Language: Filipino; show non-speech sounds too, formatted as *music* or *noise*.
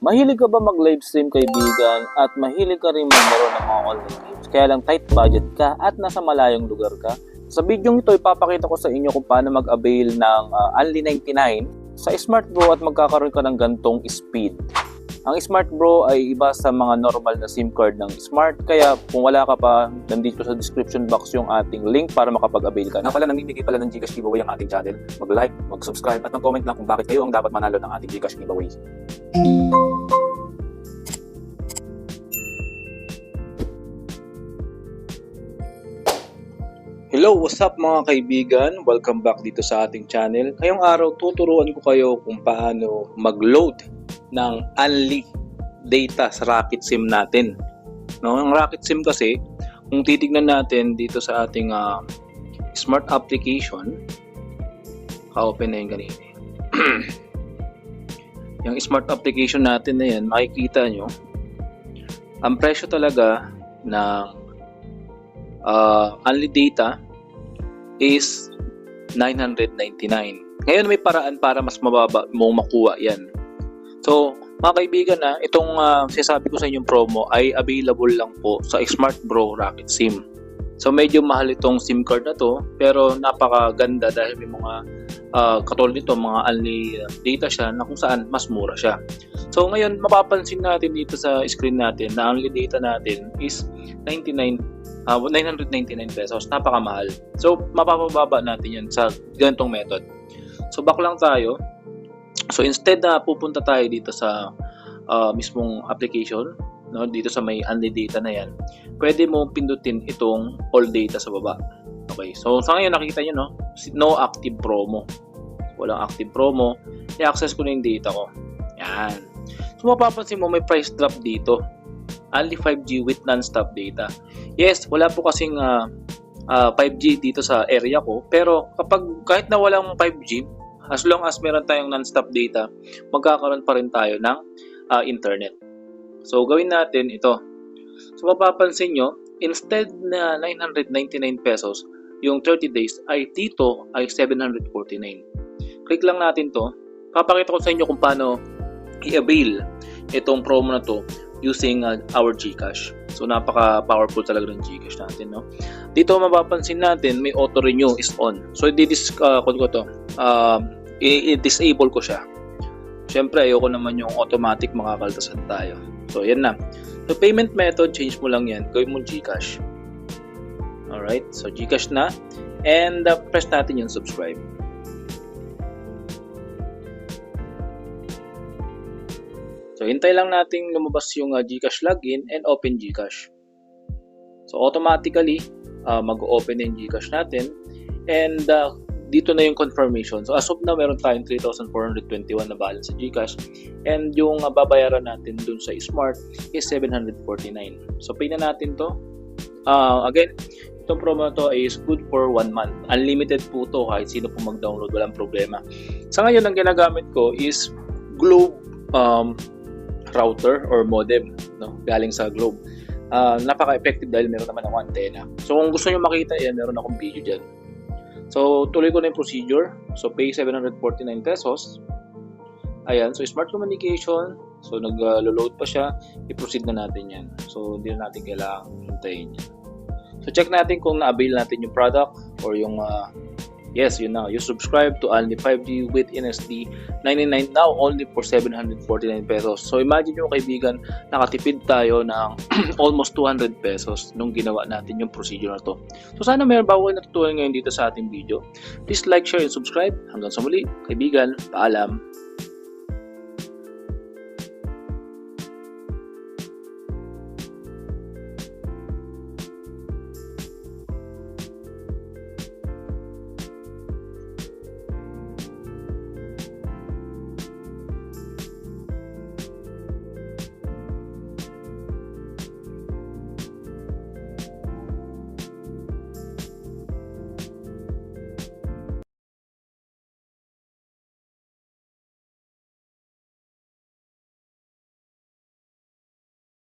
Mahilig ka ba mag-livestream kaibigan at mahilig ka rin maglaro ng mga online games kaya lang tight budget ka at nasa malayong lugar ka? Sa video ito ipapakita ko sa inyo kung paano mag-avail ng uh, Only 99 sa Smart Bro at magkakaroon ka ng gantong speed. Ang Smart Bro ay iba sa mga normal na SIM card ng Smart kaya kung wala ka pa, nandito sa description box yung ating link para makapag-avail ka. Na pala, namimigay pala ng Gcash giveaway ang ating channel. Mag-like, mag-subscribe at mag-comment lang kung bakit kayo ang dapat manalo ng ating Gcash giveaway. Hello, what's up mga kaibigan? Welcome back dito sa ating channel. Ngayong araw, tuturuan ko kayo kung paano mag-load ng Only data sa Rocket SIM natin. No, ang Rocket SIM kasi, kung titignan natin dito sa ating ah, smart application, ka-open na yung kanina. *clears throat* yung smart application natin na yan, makikita nyo, ang presyo talaga ng uh, only data is 999. Ngayon may paraan para mas mababa mo makuha yan. So, mga kaibigan na, itong uh, sinasabi ko sa inyong promo ay available lang po sa Smart Bro Rocket SIM. So, medyo mahal itong SIM card na to, pero napakaganda dahil may mga uh, katulad nito, mga only data siya na kung saan mas mura siya. So, ngayon, mapapansin natin dito sa screen natin na only data natin is 99 uh, 999 pesos. Napakamahal. So, mapapababa natin yan sa ganitong method. So, back lang tayo. So, instead na pupunta tayo dito sa uh, mismong application, no, dito sa may only data na yan, pwede mo pindutin itong all data sa baba. Okay. So, sa ngayon nakita nyo, no, no active promo. Walang active promo. I-access ko na yung data ko. Yan. So, mapapansin mo may price drop dito. Only 5G with non-stop data. Yes, wala po kasing uh, uh, 5G dito sa area ko, pero kapag kahit na walang 5G, as long as meron tayong non-stop data, magkakaroon pa rin tayo ng uh, internet. So, gawin natin ito. So, mapapansin nyo, instead na 999 pesos, yung 30 days ay dito ay 749. Click lang natin to. Papakita ko sa inyo kung paano i-avail itong promo na to using uh, our GCash. So napaka-powerful talaga ng GCash natin, no? Dito mapapansin natin may auto renew is on. So i-dis uh, ko to. Uh, i-disable ko siya. Syempre ayoko naman yung automatic makakaltasan tayo. So yan na. So payment method change mo lang yan. Gawin mo GCash. Alright, so GCash na. And uh, press natin yung subscribe. So, hintay lang nating lumabas yung uh, GCash login and open GCash. So, automatically, uh, mag-open yung GCash natin. And uh, dito na yung confirmation. So, as of now, meron tayong 3,421 na balance sa GCash. And yung uh, babayaran natin dun sa Smart is 749. So, pay na natin to. Uh, again, itong promo to is good for 1 month. Unlimited po to kahit sino po mag-download, walang problema. Sa ngayon, ang ginagamit ko is Globe um, router or modem no galing sa Globe. Uh, napaka-effective dahil meron naman akong antenna. So kung gusto niyo makita yan, meron akong video diyan. So tuloy ko na yung procedure. So pay 749 pesos. Ayan, so smart communication. So nag-load pa siya. I-proceed na natin yan. So hindi na natin kailangan hintayin yan. So check natin kung na-avail natin yung product or yung uh, Yes, yun na. You subscribe to only 5G with NSD 99 now only for 749 pesos. So imagine nyo kaibigan, nakatipid tayo ng *clears throat* almost 200 pesos nung ginawa natin yung procedure na to. So sana mayroon ba kayo natutunan ngayon dito sa ating video. Please like, share, and subscribe. Hanggang sa muli, kaibigan, paalam.